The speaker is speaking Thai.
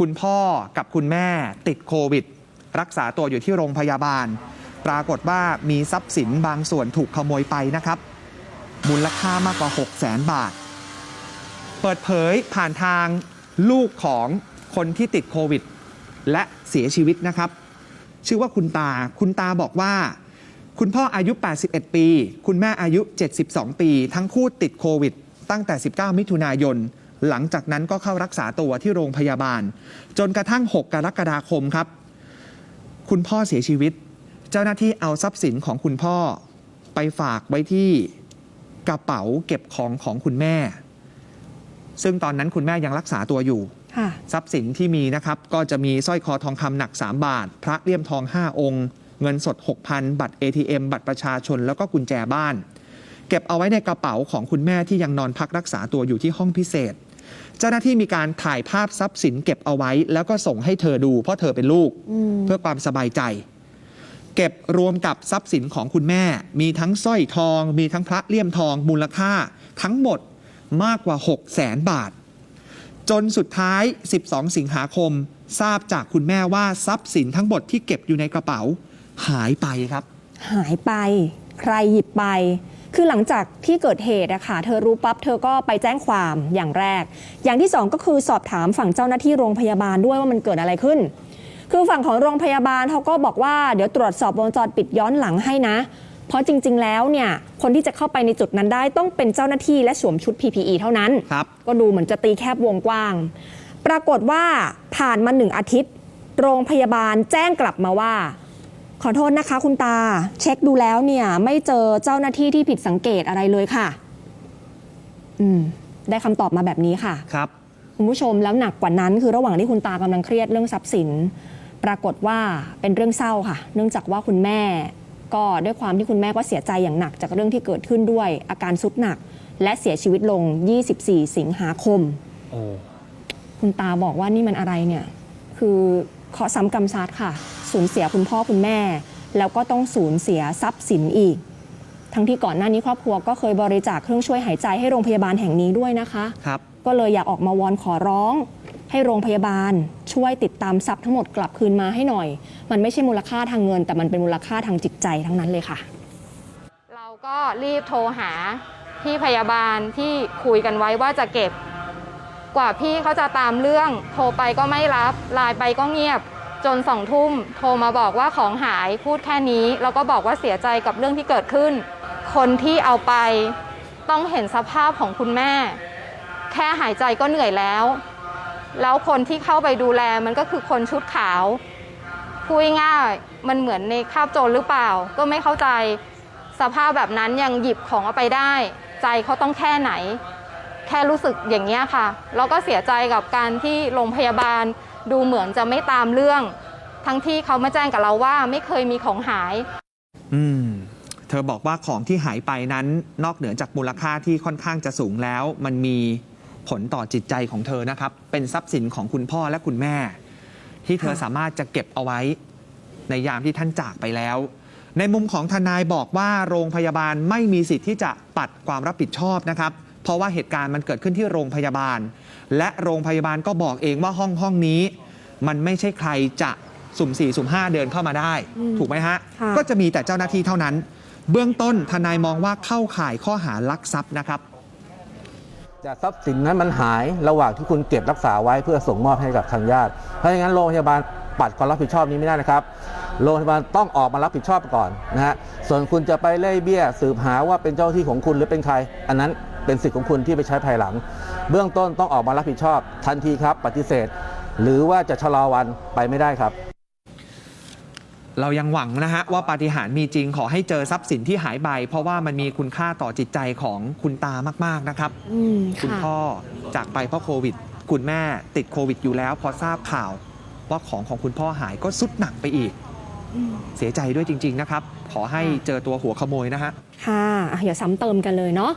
คุณพ่อกับคุณแม่ติดโควิด รักษาตัวอยู่ที่โรงพยาบาล ปรากฏว่ามีทรัพย์สินบางส่วนถูกขโมยไปนะครับ มูลค่ามากกว่า 6 0แสนบาท เปิดเผยผ่านทางลูกของคนที่ติดโควิด และเสียชีวิตนะครับ ชื่อว่าคุณตา คุณตาบอกว่า คุณพ่ออายุ 81 ปี คุณแม่อายุ 72 ปี ทั้งคู่ติดโควิด ตั้งแต่ 19 มิถุนายน หลังจากนั้นก็เข้ารักษาตัวที่โรงพยาบาล จนกระทั่ง 6 กรกฎาคมครับ คุณพ่อเสียชีวิต เจ้าหน้าที่เอาทรัพย์สินของคุณพ่อ ไปฝากไว้ที่กระเป๋าเก็บของของคุณแม่ ซึ่งตอนนั้นคุณแม่ยังรักษาตัวอยู่ค่ะทรัพย์สินที่มีนะครับก็จะมีสร้อยคอทองคำหนัก 3 บาท พระเลี่ยมทอง 5 องค์ เงินสด 6,000 บัตร ATM บัตรประชาชนแล้วก็กุญแจบ้าน เก็บเอาไว้ในกระเป๋าของคุณแม่ที่ยังนอนพักรักษาตัวอยู่ที่ห้องพิเศษ เจ้าหน้าที่มีการถ่ายภาพทรัพย์สินเก็บเอาไว้ แล้วก็ส่งให้เธอดูเพราะเธอเป็นลูกอืมเพื่อความสบายใจ เก็บรวมกับทรัพย์สินของคุณแม่ มีทั้งสร้อยทอง มีทั้งพระเลี่ยมทองมูลค่า ทั้งหมดมากกว่า 6 0แสนบาท จนสุดท้าย 12 สิงหาคม ทราบจากคุณแม่ว่าทรัพย์สินทั้งหมดที่เก็บอยู่ในกระเป๋า หายไปครับ หายไป ใครหยิบไป คือหลังจากที่เกิดเหตุอะค่ะเธอรู้ปั๊บเธอก็ไปแจ้งความอย่างแรก อย่างที่สองก็คือสอบถามฝั่งเจ้าหน้าที่โรงพยาบาลด้วยว่ามันเกิดอะไรขึ้น คือฝั่งของโรงพยาบาลเขาก็บอกว่าเดี๋ยวตรวจสอบวงจรปิดย้อนหลังให้นะ เพราะจริง ๆ แล้วเนี่ยคนที่จะเข้าไปในจุดนั้นได้ต้องเป็นเจ้าหน้าที่และสวมชุด PPE เท่านั้น ครับ ก็ดูเหมือนจะตีแคบวงกว้าง ปรากฏว่าผ่านมาหนึ่งอาทิตย์ โรงพยาบาลแจ้งกลับมาว่า ขอโทษนะคะคุณตา เช็คดูแล้วเนี่ย ไม่เจอเจ้าหน้าที่ที่ผิดสังเกตอะไรเลยค่ะ อืม ได้คำตอบมาแบบนี้ค่ะ ครับ คุณผู้ชมแล้วหนักกว่านั้น คือระหว่างที่คุณตากำลังเครียดเรื่องทรัพย์สิน ปรากฏว่าเป็นเรื่องเศร้าค่ะ เนื่องจากว่าคุณแม่ ก็ด้วยความที่คุณแม่ก็เสียใจอย่างหนักจากเรื่องที่เกิดขึ้นด้วย อาการสุดหนัก และเสียชีวิตลง 24 สิงหาคมโอ้คุณตาบอกว่านี่มันอะไรเนี่ย คือเคราะห์ซ้ำกรรมซัดค่ะ สูญเสียคุณพ่อคุณแม่ แล้วก็ต้องสูญเสียทรัพย์สินอีก ทั้งที่ก่อนหน้านี้ครอบครัวก็เคยบริจาคเครื่องช่วยหายใจให้โรงพยาบาลแห่งนี้ด้วยนะคะครับก็เลยอยากออกมาวอนขอร้อง ให้โรงพยาบาล ช่วยติดตามทรัพย์ทั้งหมดกลับคืนมาให้หน่อย มันไม่ใช่มูลค่าทางเงิน แต่มันเป็นมูลค่าทางจิตใจทั้งนั้นเลยค่ะ เราก็รีบโทรหาพี่พยาบาลที่คุยกันไว้ว่าจะเก็บ กว่าพี่เขาจะตามเรื่อง โทรไปก็ไม่รับไลน์ไปก็เงียบ จนสองทุ่มโทรมาบอกว่าของหายพูดแค่นี้ แล้วก็บอกว่าเสียใจกับเรื่องที่เกิดขึ้น คนที่เอาไปต้องเห็นสภาพของคุณแม่ แค่หายใจก็เหนื่อยแล้ว แล้วคนที่เข้าไปดูแลมันก็คือคนชุดขาวพูดง่ายมันเหมือนในคาบโจรหรือเปล่า ก็ไม่เข้าใจสภาพแบบนั้นยังหยิบของเอาไปได้ ใจเขาต้องแค่ไหน แค่รู้สึกอย่างนี้ค่ะ แล้วก็เสียใจกับการที่โรงพยาบาล ดูเหมือนจะไม่ตามเรื่อง ทั้งที่เขามาแจ้งกับเราว่าไม่เคยมีของหาย อืม เธอบอกว่าของที่หายไปนั้น นอกเหนือจากมูลค่าที่ค่อนข้างจะสูงแล้ว มันมีผลต่อจิตใจของเธอนะครับ เป็นทรัพย์สินของคุณพ่อและคุณแม่ ที่เธอสามารถจะเก็บเอาไว้ ในยามที่ท่านจากไปแล้ว ในมุมของทนายบอกว่าโรงพยาบาลไม่มีสิทธิ์ที่จะปัดความรับผิดชอบนะครับ เพราะว่าเหตุการณ์มันเกิดขึ้นที่โรงพยาบาล และโรงพยาบาลก็บอกเองว่าห้องห้องนี้ มันไม่ใช่ใครจะสุ่มสี่สุ่มห้าเดินเข้ามาได้อืมถูกไหมฮะค่ะก็จะมีแต่เจ้าหน้าที่เท่านั้น เบื้องต้นทนายมองว่าเข้าข่ายข้อหาลักทรัพย์นะครับแต่ทรัพย์สินนั้นมันหายระหว่างที่คุณเก็บรักษาไว้เพื่อส่งมอบให้กับทางญาติ เพราะฉะนั้นโรงพยาบาลปัดความรับผิดชอบนี้ไม่ได้นะครับ โรงพยาบาลต้องออกมารับผิดชอบก่อนนะฮะ ส่วนคุณจะไปเล่เบี้ย สืบหาว่าเป็นเจ้าหน้าที่ของคุณหรือเป็นใคร อันนั้น เป็นสิทธิ์ของคุณที่ไปใช้ภายหลัง เบื้องต้นต้องออกมารับผิดชอบทันทีครับ ปฏิเสธ หรือว่าจะชะลอวันไปไม่ได้ครับเรายังหวังนะฮะว่าปาฏิหาริย์มีจริงขอให้เจอทรัพย์สินที่หายไป เพราะว่ามันมีคุณค่าต่อจิตใจของคุณตามาก ๆนะครับอืมคุณค่ะพ่อจากไปเพราะโควิด คุณแม่ติดโควิดอยู่แล้ว พอทราบข่าวว่าของของคุณพ่อหายก็สุดหนักไปอีก เสียใจด้วยจริง ๆ นะครับ ขอให้เจอตัวหัวขโมยนะฮะค่ะอะอย่าซ้ำเติมกันเลยเนาะ